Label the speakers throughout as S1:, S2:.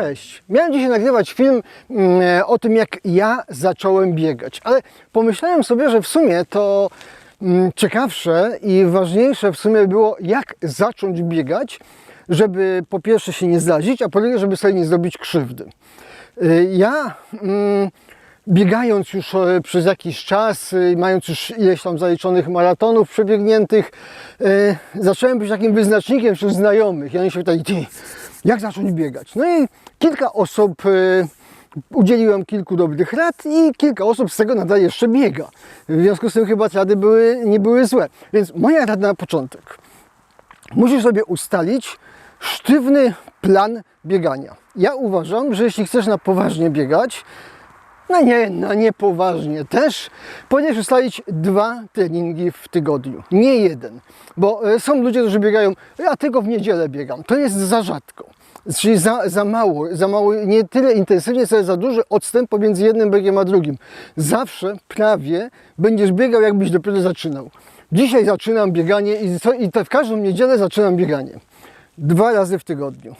S1: Cześć! Miałem dzisiaj nagrywać film mm, o tym, jak ja zacząłem biegać, ale pomyślałem sobie, że w sumie to mm, ciekawsze i ważniejsze w sumie było, jak zacząć biegać, żeby po pierwsze się nie zrazić, a po drugie, żeby sobie nie zrobić krzywdy. Y, Ja mm, biegając już e, przez jakiś czas, y, mając już ileś tam zaliczonych maratonów przebiegniętych, e, zacząłem być takim wyznacznikiem wśród znajomych. I oni się pytali, jak zacząć biegać? No i kilka osób, e, udzieliłem kilku dobrych rad i kilka osób z tego nadal jeszcze biega. W związku z tym chyba te rady były, nie były złe. Więc moja rada na początek. Musisz sobie ustalić sztywny plan biegania. Ja uważam, że jeśli chcesz na poważnie biegać, no nie, no nie poważnie też, powinieneś ustalić dwa treningi w tygodniu, nie jeden. Bo e, są ludzie, którzy biegają, ja tylko w niedzielę biegam. To jest za rzadko. Czyli za, za mało, za mało, nie tyle intensywnie, co za duży odstęp pomiędzy jednym biegiem a drugim. Zawsze, prawie, będziesz biegał, jakbyś dopiero zaczynał. Dzisiaj zaczynam bieganie i, co, i w każdą niedzielę zaczynam bieganie. Dwa razy w tygodniu.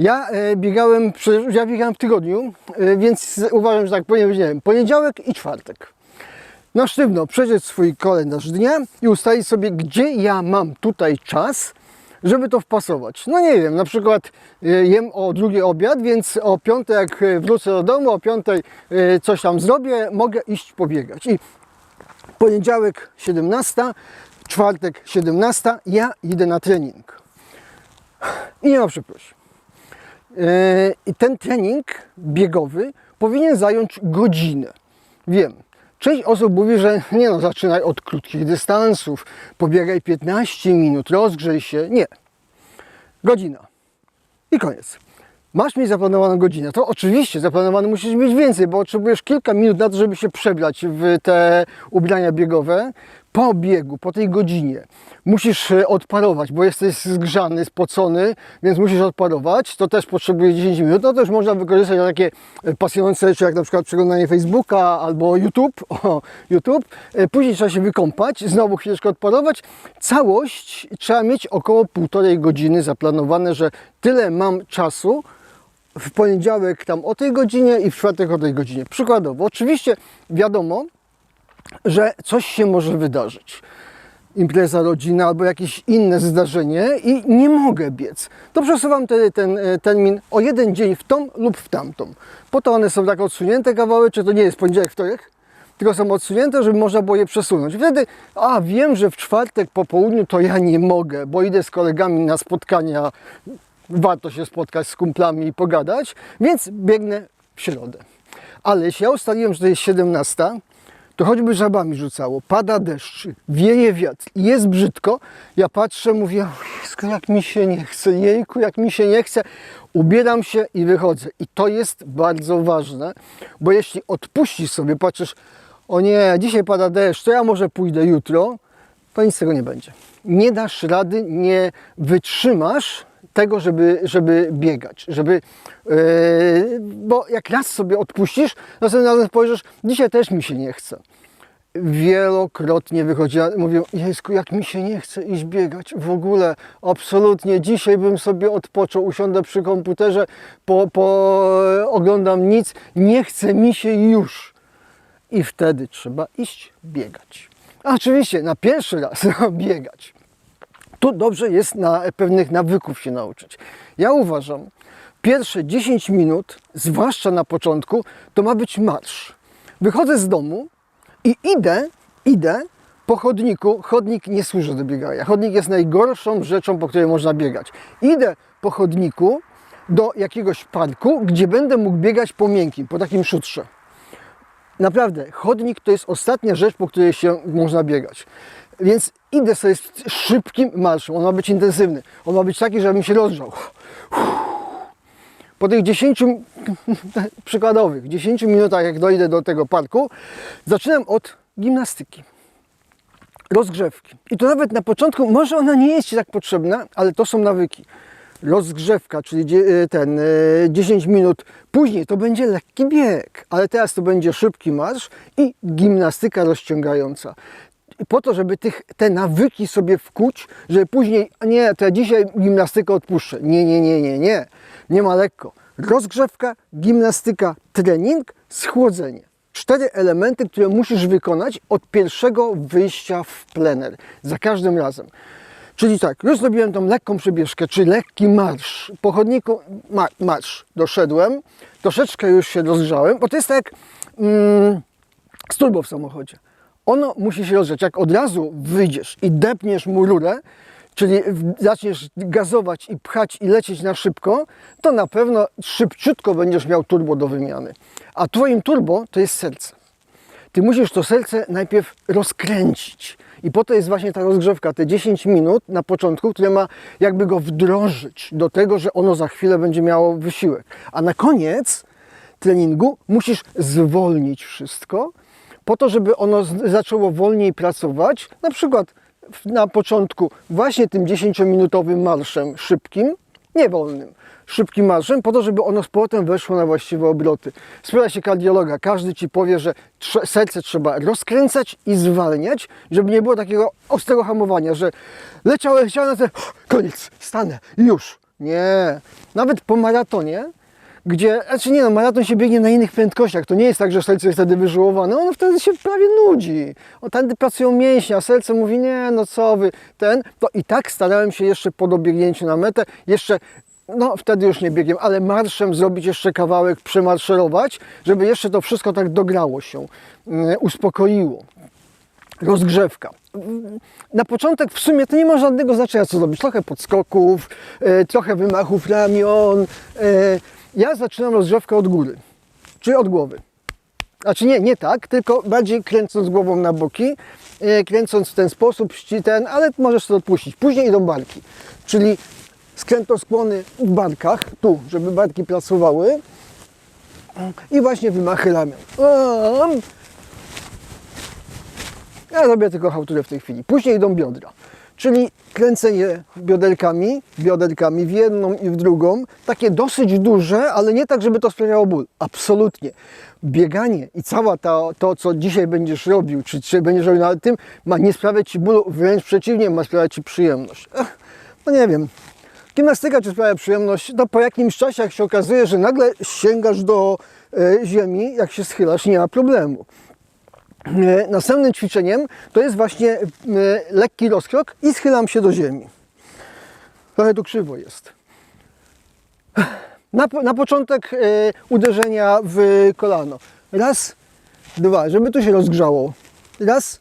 S1: Ja e, biegałem, ja biegałem w tygodniu, e, więc uważam, że tak powinien być, nie wiem, poniedziałek i czwartek. Na sztywno przejrzeć swój kalendarz dnia i ustalić sobie, gdzie ja mam tutaj czas, żeby to wpasować. No nie wiem, na przykład e, jem o drugi obiad, więc o piątej jak wrócę do domu, o piątej coś tam zrobię, mogę iść pobiegać. I poniedziałek 17, czwartek 17, ja idę na trening. I nie ma przeprosin. Yy, I ten trening biegowy powinien zająć godzinę. Wiem. Część osób mówi, że nie no, zaczynaj od krótkich dystansów, pobiegaj 15 minut, rozgrzej się. Nie. Godzina. I koniec. Masz mieć zaplanowaną godzinę. To oczywiście zaplanowane musisz mieć więcej, bo potrzebujesz kilka minut na to, żeby się przebrać w te ubrania biegowe. Po biegu, po tej godzinie musisz e, odparować, bo jesteś zgrzany, spocony, więc musisz odparować. To też potrzebuje 10 minut. No to już można wykorzystać na takie e, pasjonujące rzeczy, jak na przykład przeglądanie Facebooka albo YouTube. O, YouTube. E, Później trzeba się wykąpać, znowu chwileczkę odparować. Całość trzeba mieć około półtorej godziny zaplanowane, że tyle mam czasu, w poniedziałek tam o tej godzinie i w czwartek o tej godzinie. Przykładowo, oczywiście wiadomo, że coś się może wydarzyć. Impreza rodzina albo jakieś inne zdarzenie i nie mogę biec. To przesuwam ten, ten e, termin o jeden dzień w tą lub w tamtą. Po to one są tak odsunięte kawały, czy to nie jest poniedziałek, wtorek, tylko są odsunięte, żeby można było je przesunąć. Wtedy, a wiem, że w czwartek po południu to ja nie mogę, bo idę z kolegami na spotkania, warto się spotkać z kumplami i pogadać, więc biegnę w środę. Ale jeśli ja ustaliłem, że to jest 17, to choćby żabami rzucało, pada deszcz, wieje wiatr jest brzydko, ja patrzę, mówię, "O Jezu, jak mi się nie chce, jejku, jak mi się nie chce, ubieram się i wychodzę. I to jest bardzo ważne, bo jeśli odpuścisz sobie, patrzysz, o nie, dzisiaj pada deszcz, to ja może pójdę jutro, to nic z tego nie będzie. Nie dasz rady, nie wytrzymasz tego, żeby, żeby biegać, żeby, yy, bo jak raz sobie odpuścisz, następnym razem spojrzysz, dzisiaj też mi się nie chce. Wielokrotnie wychodziła, mówię, Jezu, jak mi się nie chce iść biegać, w ogóle, absolutnie, dzisiaj bym sobie odpoczął, usiądę przy komputerze, po, po, oglądam nic, nie chce mi się już. I wtedy trzeba iść biegać. Oczywiście na pierwszy raz biegać. Tu dobrze jest na pewnych nawyków się nauczyć. Ja uważam, pierwsze 10 minut, zwłaszcza na początku, to ma być marsz. Wychodzę z domu i idę, idę po chodniku. Chodnik nie służy do biegania. Chodnik jest najgorszą rzeczą, po której można biegać. Idę po chodniku do jakiegoś parku, gdzie będę mógł biegać po miękkim, po takim szutrze. Naprawdę, chodnik to jest ostatnia rzecz, po której się można biegać. Więc idę sobie z szybkim marszem. On ma być intensywny. On ma być taki, żebym się rozgrzał. Po tych 10 przykładowych 10 minutach, jak dojdę do tego parku, zaczynam od gimnastyki. Rozgrzewki. I to nawet na początku, może ona nie jest Ci tak potrzebna, ale to są nawyki. Rozgrzewka, czyli dzie- ten e, 10 minut później to będzie lekki bieg, ale teraz to będzie szybki marsz i gimnastyka rozciągająca. Po to, żeby tych, te nawyki sobie wkuć, żeby później, nie, to ja dzisiaj gimnastykę odpuszczę. Nie, nie, nie, nie, nie. Nie ma lekko. Rozgrzewka, gimnastyka, trening, schłodzenie. Cztery elementy, które musisz wykonać od pierwszego wyjścia w plener. Za każdym razem. Czyli tak, już zrobiłem tą lekką przebieżkę, czy lekki marsz. Po chodniku ma, marsz doszedłem, troszeczkę już się rozgrzałem, bo to jest tak mm, turbo w samochodzie. Ono musi się rozgrzać. Jak od razu wyjdziesz i depniesz mu rurę, czyli zaczniesz gazować i pchać i lecieć na szybko, to na pewno szybciutko będziesz miał turbo do wymiany. A twoim turbo to jest serce. Ty musisz to serce najpierw rozkręcić. I po to jest właśnie ta rozgrzewka, te 10 minut na początku, które ma jakby go wdrożyć do tego, że ono za chwilę będzie miało wysiłek. A na koniec treningu musisz zwolnić wszystko, po to, żeby ono zaczęło wolniej pracować. Na przykład na początku właśnie tym 10-minutowym marszem szybkim, nie wolnym, szybkim marszem, po to, żeby ono z powrotem weszło na właściwe obroty. Spytaj się kardiologa, każdy ci powie, że serce trzeba rozkręcać i zwalniać, żeby nie było takiego ostrego hamowania, że leciałem, leciałem, te, koniec, stanę, już. Nie. Nawet po maratonie, gdzie, znaczy nie no, maraton się biegnie na innych prędkościach, to nie jest tak, że serce jest wtedy wyżyłowane, ono wtedy się prawie nudzi. O, wtedy pracują mięśnie, a serce mówi, nie no co wy, ten, to i tak starałem się jeszcze po dobiegnięciu na metę, jeszcze no wtedy już nie biegiem, ale marszem zrobić jeszcze kawałek, przemaszerować, żeby jeszcze to wszystko tak dograło się, mm, uspokoiło. Rozgrzewka. Na początek w sumie to nie ma żadnego znaczenia, co zrobić. Trochę podskoków, e, trochę wymachów ramion. Ja zaczynam rozgrzewkę od góry, czyli od głowy. Znaczy nie, nie tak, tylko bardziej kręcąc głową na boki, e, kręcąc w ten sposób, ten, ale możesz to odpuścić. Później idą barki, czyli skrętoskłony w barkach, tu, żeby barki pracowały i właśnie wymachy ramion. Ja robię tylko hałturę w tej chwili. Później idą biodra, czyli kręcenie bioderkami, bioderkami w jedną i w drugą. Takie dosyć duże, ale nie tak, żeby to sprawiało ból. Absolutnie. Bieganie i cała ta, to, co dzisiaj będziesz robił, czy dzisiaj będziesz robił na tym, ma nie sprawiać Ci bólu, wręcz przeciwnie, ma sprawiać Ci przyjemność. Ech, no nie wiem. Gimnastyka Ci sprawia przyjemność, to po jakimś czasie, jak się okazuje, że nagle sięgasz do e, ziemi, jak się schylasz, nie ma problemu. E, Następnym ćwiczeniem to jest właśnie e, lekki rozkrok i schylam się do ziemi. Trochę tu krzywo jest. Na, na początek e, uderzenia w kolano. Raz, dwa, żeby tu się rozgrzało. Raz,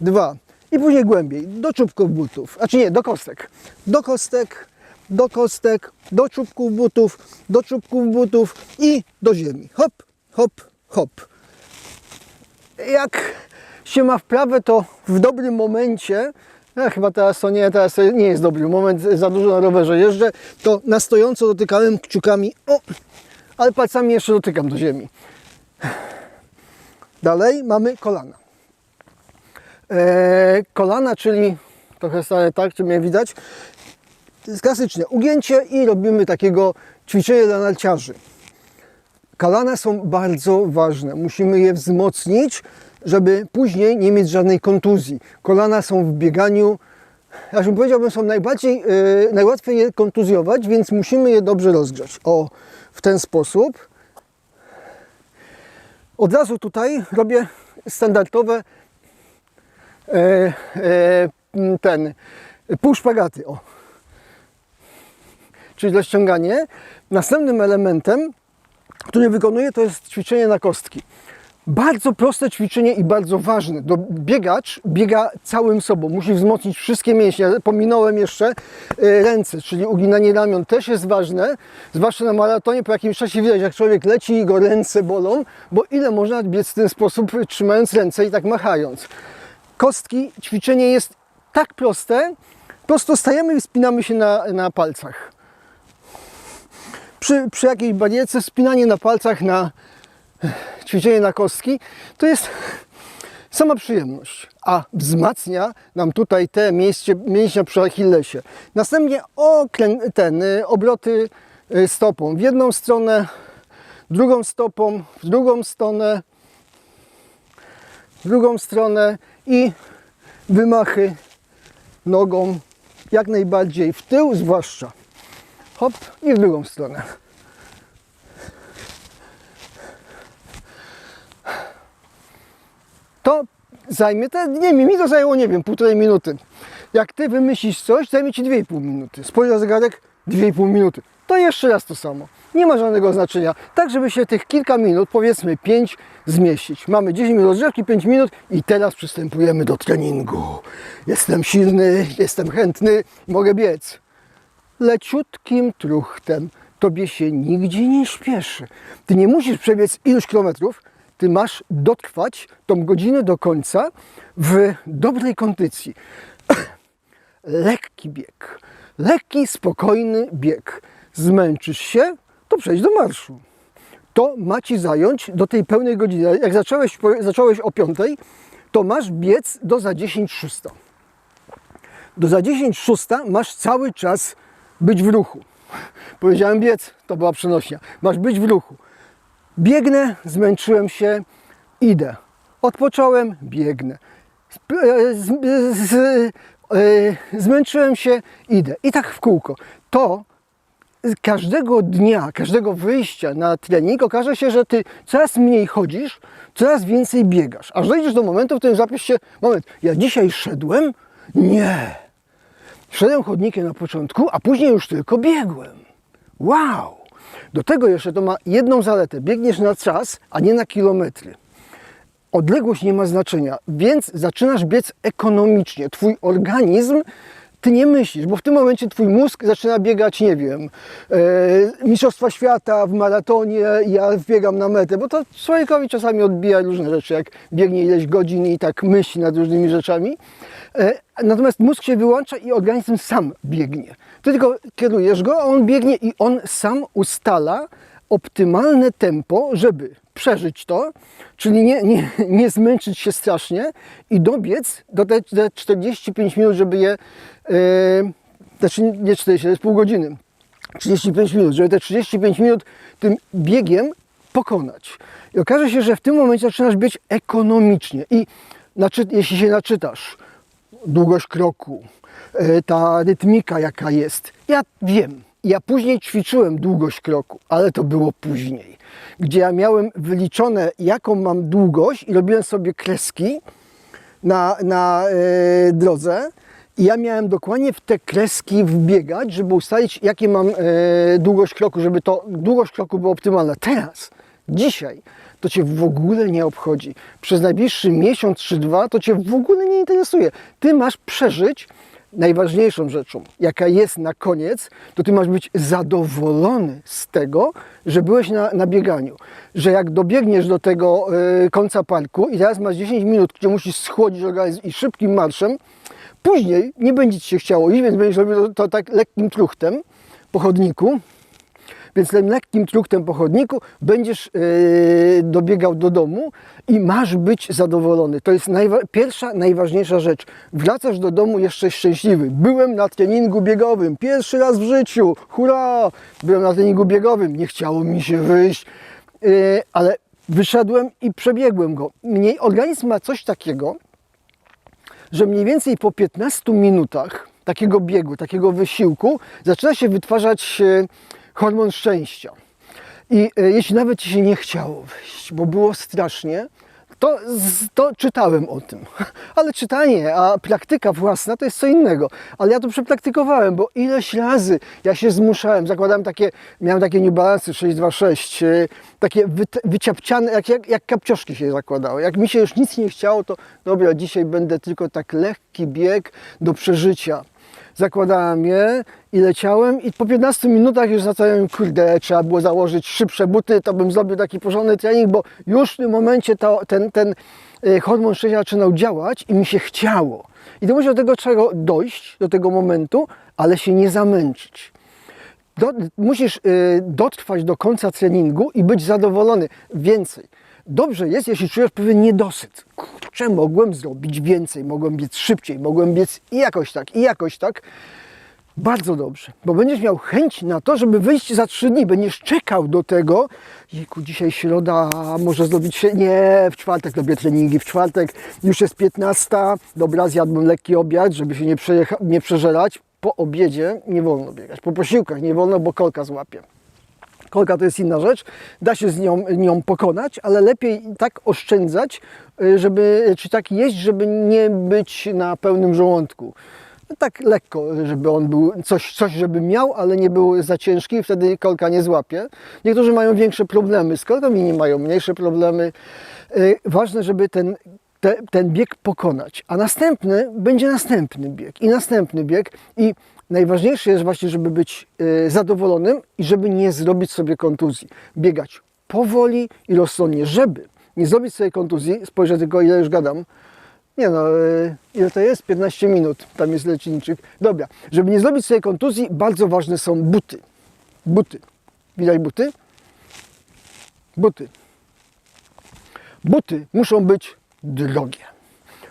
S1: dwa. I później głębiej, do czubków butów. Znaczy nie, do kostek. Do kostek, do kostek, do czubków butów, do czubków butów i do ziemi. Hop, hop, hop jak się ma wprawę, to w dobrym momencie, a chyba teraz to nie, teraz to nie jest dobry moment, za dużo na rowerze jeżdżę, to na stojąco dotykałem kciukami, o, ale palcami jeszcze dotykam do ziemi. Dalej mamy kolana. E, kolana, czyli trochę stale tak, czy mnie widać, to jest klasyczne ugięcie i robimy takiego ćwiczenia dla narciarzy. Kolana są bardzo ważne. Musimy je wzmocnić, żeby później nie mieć żadnej kontuzji. Kolana są w bieganiu, ja bym powiedziałbym, są najbardziej, yy, najłatwiej je kontuzjować, więc musimy je dobrze rozgrzać. O, w ten sposób. Od razu tutaj robię standardowe e, e, ten pół szpagaty. O. Czyli rozciąganie. Następnym elementem które wykonuję, to jest ćwiczenie na kostki. Bardzo proste ćwiczenie i bardzo ważne. Biegacz biega całym sobą, musi wzmocnić wszystkie mięśnie. Pominąłem jeszcze e, ręce, czyli uginanie ramion też jest ważne, zwłaszcza na maratonie. Po jakimś czasie widać, jak człowiek leci i go ręce bolą, bo ile można biec w ten sposób, trzymając ręce i tak machając. Kostki, ćwiczenie jest tak proste, po prostu stajemy i spinamy się na, na palcach przy, przy jakiejś barierce spinanie na palcach na ćwiczenie na kostki to jest sama przyjemność, a wzmacnia nam tutaj te miejsce, mięśnia przy Achillesie. Następnie okrę, ten, y, obroty y, stopą w jedną stronę, drugą stopą, w drugą stronę, w drugą stronę i wymachy nogą, jak najbardziej w tył zwłaszcza. Hop i w drugą stronę. To zajmie, te, nie mi to zajęło, nie wiem, półtorej minuty. Jak ty wymyślisz coś, zajmie ci 2,5 minuty. Spojrz na zegarek, 2,5 minuty. To jeszcze raz to samo. Nie ma żadnego znaczenia. Tak, żeby się tych kilka minut, powiedzmy 5, zmieścić. Mamy 10 minut rozgrzewki, 5 minut i teraz przystępujemy do treningu. Jestem silny, jestem chętny, mogę biec. Leciutkim truchtem. Tobie się nigdzie nie śpieszy. Ty nie musisz przebiec iluś kilometrów, ty masz dotrwać tą godzinę do końca w dobrej kondycji. Lekki bieg. Lekki, spokojny bieg. Zmęczysz się, to przejdź do marszu. To ma ci zająć do tej pełnej godziny. Jak zacząłeś, zacząłeś o 5, to masz biec do za 10 6. Do za 10 6 masz cały czas być w ruchu. Powiedziałem biec, to była przenośnia. Masz być w ruchu. Biegnę, zmęczyłem się, idę. Odpocząłem, biegnę. Sp- e, z, z, e, zmęczyłem się, idę. I tak w kółko. To z każdego dnia, każdego wyjścia na trening okaże się, że ty coraz mniej chodzisz, coraz więcej biegasz. Aż dojdziesz do momentu, w którym zapisz się, moment, ja dzisiaj szedłem? Nie. Szedłem chodnikiem na początku, a później już tylko biegłem. Wow! Do tego jeszcze to ma jedną zaletę. Biegniesz na czas, a nie na kilometry. Odległość nie ma znaczenia, więc zaczynasz biec ekonomicznie. Twój organizm, ty nie myślisz, bo w tym momencie twój mózg zaczyna biegać, nie wiem, e, Mistrzostwa Świata w maratonie, ja biegam na metę, bo to człowiekowi czasami odbija różne rzeczy, jak biegnie ileś godzin i tak myśli nad różnymi rzeczami. E, natomiast mózg się wyłącza i organizm sam biegnie. Ty tylko kierujesz go, a on biegnie i on sam ustala optymalne tempo, żeby przeżyć to, czyli nie, nie, nie zmęczyć się strasznie i dobiec do te, te 45 minut, żeby je, yy, znaczy nie 40, to jest pół godziny, 35 minut, żeby te 35 minut tym biegiem pokonać. I okaże się, że w tym momencie zaczynasz biec ekonomicznie i naczy, jeśli się naczytasz, długość kroku, e, ta rytmika jaka jest. Ja wiem, ja później ćwiczyłem długość kroku, ale to było później, gdzie ja miałem wyliczone jaką mam długość i robiłem sobie kreski na, na e, drodze i ja miałem dokładnie w te kreski wbiegać, żeby ustalić jakie mam e, długość kroku, żeby to długość kroku była optymalna. Teraz, dzisiaj to Cię w ogóle nie obchodzi. Przez najbliższy miesiąc czy dwa to Cię w ogóle nie interesuje. Ty masz przeżyć najważniejszą rzeczą, jaka jest na koniec, to Ty masz być zadowolony z tego, że byłeś na, na bieganiu. Że jak dobiegniesz do tego e, końca parku i teraz masz 10 minut, gdzie musisz schłodzić organizm i szybkim marszem, później nie będzie Ci się chciało iść, więc będziesz robił to, to tak lekkim truchtem po chodniku, więc tym lekkim truchtem po chodniku będziesz yy, dobiegał do domu i masz być zadowolony. To jest najwa- pierwsza, najważniejsza rzecz. Wracasz do domu jeszcze szczęśliwy. Byłem na treningu biegowym, pierwszy raz w życiu, hurra! Byłem na treningu biegowym, nie chciało mi się wyjść, yy, ale wyszedłem i przebiegłem go. Mniej, organizm ma coś takiego, że mniej więcej po 15 minutach takiego biegu, takiego wysiłku zaczyna się wytwarzać e, hormon szczęścia. I e, jeśli nawet ci się nie chciało wyjść, bo było strasznie, to, to czytałem o tym. Ale czytanie, a praktyka własna to jest co innego. Ale ja to przepraktykowałem, bo ileś razy ja się zmuszałem, zakładałem takie, miałem takie New Balance 626, e, takie wy, wyciapciane, jak, jak, jak kapcioszki się zakładały. Jak mi się już nic nie chciało, to dobra, dzisiaj będę tylko tak lekki bieg do przeżycia zakładałem je i leciałem i po 15 minutach już zacząłem, kurde, trzeba było założyć szybsze buty, to bym zrobił taki porządny trening, bo już w tym momencie to, ten, ten e, hormon szczęścia zaczynał działać i mi się chciało. I to musi do tego trzeba dojść, do tego momentu, ale się nie zamęczyć. Do, musisz y, dotrwać do końca treningu i być zadowolony. Więcej. Dobrze jest, jeśli czujesz pewien niedosyt. Kurczę, mogłem zrobić więcej, mogłem biec szybciej, mogłem biec i jakoś tak, i jakoś tak. Bardzo dobrze, bo będziesz miał chęć na to, żeby wyjść za trzy dni. Będziesz czekał do tego, jejku, dzisiaj środa, może zrobić się, nie, w czwartek robię treningi, w czwartek już jest 15, dobra, zjadłbym lekki obiad, żeby się nie, przejecha, nie przeżerać. Po obiedzie nie wolno biegać, po posiłkach nie wolno, bo kolka złapie. Kolka to jest inna rzecz, da się z nią, nią pokonać, ale lepiej tak oszczędzać, y, żeby, czy tak jeść, żeby nie być na pełnym żołądku. No Tak lekko, żeby on był, coś, coś żeby miał, ale nie był za ciężki i wtedy kolka nie złapie. Niektórzy mają większe problemy z kolką, inni mają mniejsze problemy. Y, Ważne, żeby ten, te, ten bieg pokonać, a następny będzie następny bieg i następny bieg i najważniejsze jest właśnie, żeby być y, zadowolonym i żeby nie zrobić sobie kontuzji. Biegać powoli i rozsądnie, żeby nie zrobić sobie kontuzji, spojrzę tylko ile już gadam, nie no, y, ile to jest? 15 minut, tam jest leczniczych. Dobra, żeby nie zrobić sobie kontuzji, bardzo ważne są buty. Buty. Widać buty? Buty. Buty muszą być drogie,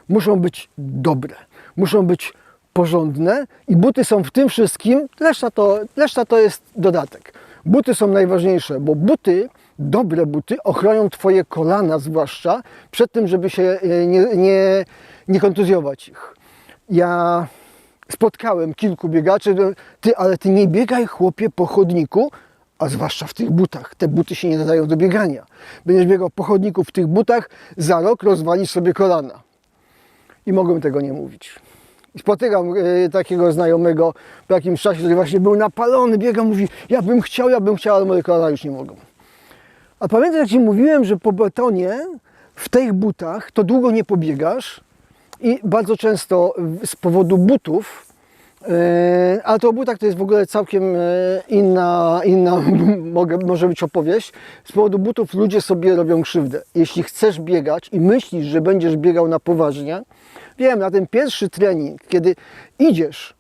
S1: muszą być dobre, muszą być porządne i buty są w tym wszystkim, reszta to, reszta to jest dodatek. Buty są najważniejsze, bo buty, dobre buty ochronią Twoje kolana zwłaszcza przed tym, żeby się e, nie, nie, nie kontuzjować ich. Ja spotkałem kilku biegaczy, no, ty, ale ty nie biegaj chłopie po chodniku, a zwłaszcza w tych butach. Te buty się nie nadają do biegania. Będziesz biegał po chodniku w tych butach, za rok rozwalisz sobie kolana. I mogłem tego nie mówić. Spotykam e, takiego znajomego po jakimś czasie, który właśnie był napalony, biega, mówi, ja bym chciał, ja bym chciał, ale moje kolana już nie mogą. A pamiętasz, jak Ci mówiłem, że po betonie w tych butach to długo nie pobiegasz i bardzo często z powodu butów, e, ale to o butach to jest w ogóle całkiem e, inna, inna mogę, może być opowieść. Z powodu butów ludzie sobie robią krzywdę. Jeśli chcesz biegać i myślisz, że będziesz biegał na poważnie, wiem, na ten pierwszy trening, kiedy idziesz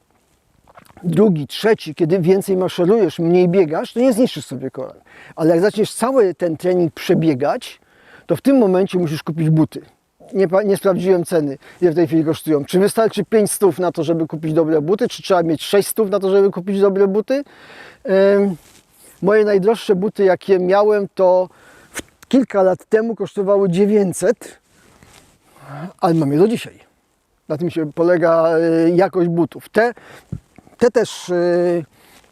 S1: drugi, trzeci, kiedy więcej maszerujesz, mniej biegasz, to nie zniszczysz sobie kolan. Ale jak zaczniesz cały ten trening przebiegać, to w tym momencie musisz kupić buty. Nie, nie sprawdziłem ceny, ile w tej chwili kosztują. Czy wystarczy 5 stów na to, żeby kupić dobre buty, czy trzeba mieć 6 stów na to, żeby kupić dobre buty? Em, moje najdroższe buty, jakie miałem, to kilka lat temu kosztowały 900, ale mam je do dzisiaj. Na tym się polega e, jakość butów. Te, te też, e,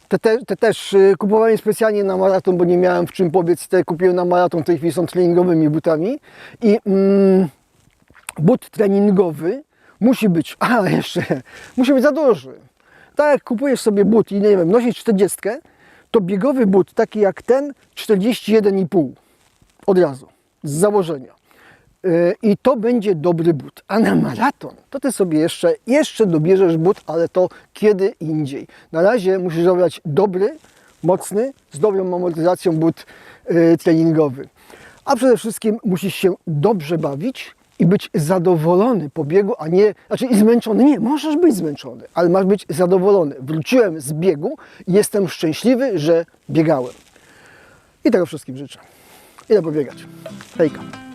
S1: te, te, te też e, kupowałem specjalnie na maraton, bo nie miałem w czym pobiec. Te kupiłem na maraton, w tej chwili są treningowymi butami. I mm, but treningowy musi być, a jeszcze, musi być za duży. Tak jak kupujesz sobie but i nie wiem, nosisz 40, to biegowy but, taki jak ten, 41,5 od razu, z założenia. Yy, I to będzie dobry but. A na maraton to ty sobie jeszcze, jeszcze dobierzesz but, ale to kiedy indziej. Na razie musisz dobrać dobry, mocny, z dobrą amortyzacją but yy, treningowy. A przede wszystkim musisz się dobrze bawić i być zadowolony po biegu, a nie, znaczy i zmęczony. Nie, możesz być zmęczony, ale masz być zadowolony. Wróciłem z biegu i jestem szczęśliwy, że biegałem. I tego wszystkim życzę. Idę pobiegać. Hejka.